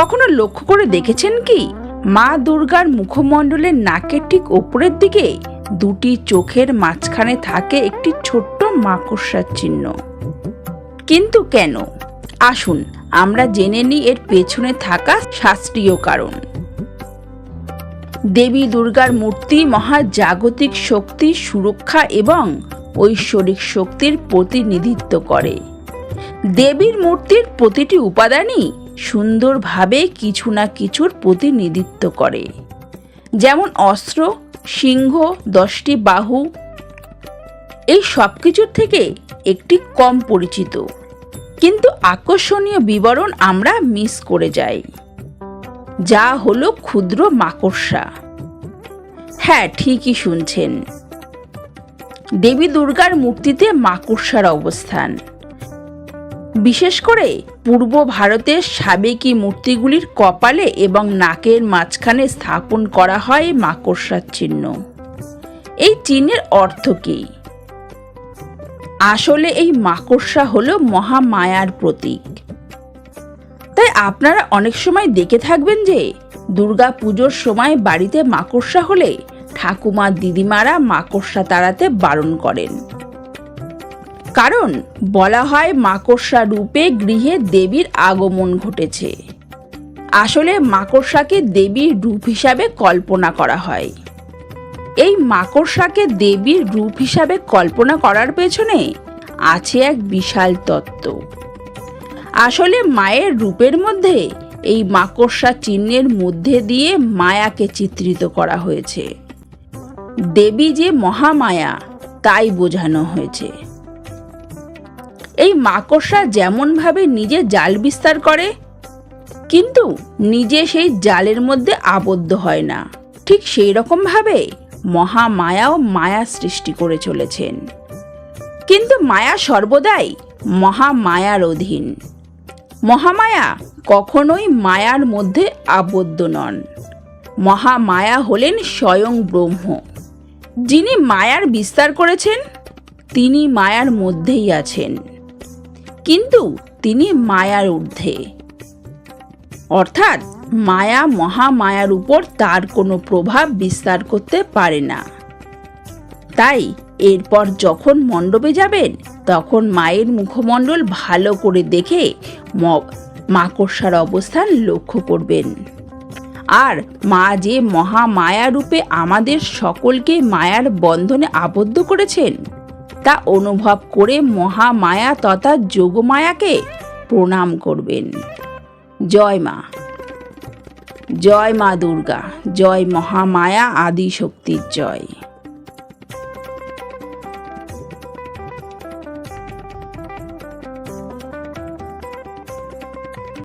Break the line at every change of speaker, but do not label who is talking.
কখনো লক্ষ্য করে দেখেছেন কি? মা দুর্গার মুখমণ্ডলের নাকের ঠিক ওপরের দিকে দুটি চোখের মাঝখানে থাকে একটি ছোট্ট মাকড়সার চিহ্ন। কিন্তু কেন? আসুন, আমরা জেনে নিই এর পেছনে থাকা শাস্ত্রীয় কারণ। দেবী দুর্গার মূর্তি মহাজাগতিক শক্তি সুরক্ষা এবং ঐশ্বরিক শক্তির প্রতিনিধিত্ব করে। দেবীর মূর্তির প্রতিটি উপাদানই সুন্দরভাবে কিছু না কিছুর প্রতিনিধিত্ব করে। যেমন অস্ত্র, সিংহ, দশটি বাহু, এই সব কিছুর থেকে একটি কম পরিচিত। কিন্তু আকর্ষণীয় বিবরণ আমরা মিস করে যাই। যা হলো ক্ষুদ্র মাকড়সা। হ্যাঁ ঠিকই শুনছেন। দেবী দুর্গার মূর্তিতে মাকড়সার অবস্থান। বিশেষ করে পূর্ব ভারতের সাবেকি মূর্তিগুলির কপালে এবং নাকের মাঝখানে স্থাপন করা হয় মাকড়সার চিহ্ন। এই চিহ্নের অর্থ কী? আসলে এই মাকড়সা হলো মহামায়ার প্রতীক। তাই আপনারা অনেক সময় দেখে থাকবেন যে দুর্গা পুজোর সময় বাড়িতে মাকড়সা হলে ঠাকুমা, দিদিমারা মাকড়সা তাড়াতে বারণ করেন। কারণ বলা হয় মাকড়সা রূপে গৃহে দেবীর আগমন ঘটেছে। আসলে মাকড়সাকে দেবীর রূপ হিসাবে কল্পনা করা হয়। এই মাকড়সাকে দেবীর রূপ হিসাবে কল্পনা করার পেছনে আছে এক বিশাল তত্ত্ব। আসলে মায়ের রূপের মধ্যে এই মাকড়সা চিহ্নের মধ্যে দিয়ে মায়াকে চিত্রিত করা হয়েছে। দেবী যে মহামায়া, তাই বোঝানো হয়েছে। এই মাকড়সা যেমনভাবে নিজে জাল বিস্তার করে, কিন্তু নিজে সেই জালের মধ্যে আবদ্ধ হয় না। ঠিক সেই রকমভাবে মহামায়াও মায়া সৃষ্টি করে চলেছেন। কিন্তু মায়া সর্বদাই মহামায়ার অধীন। মহামায়া কখনোই মায়ার মধ্যে আবদ্ধ নন। মহামায়া হলেন স্বয়ং ব্রহ্ম। যিনি মায়ার বিস্তার করেছেন, তিনি মায়ার মধ্যেই আছেন। কিন্তু তিনি মায়ার ঊর্ধ্বে। অর্থাৎ মায়া মহামায়ার উপর তার কোনো প্রভাব বিস্তার করতে পারে না। তাই এরপর যখন মণ্ডপে যাবেন, তখন মায়ের মুখমণ্ডল ভালো করে দেখে মাকড়সার অবস্থান লক্ষ্য করবেন। আর মা যে মহামায়া রূপে আমাদের সকলকে মায়ার বন্ধনে আবদ্ধ করেছেন তা অনুভব করে মহামায়া তথা যোগমায়াকে প্রণাম করবেন। জয় মা। জয় মা দুর্গা। জয় মহামায়া আদি শক্তির জয়।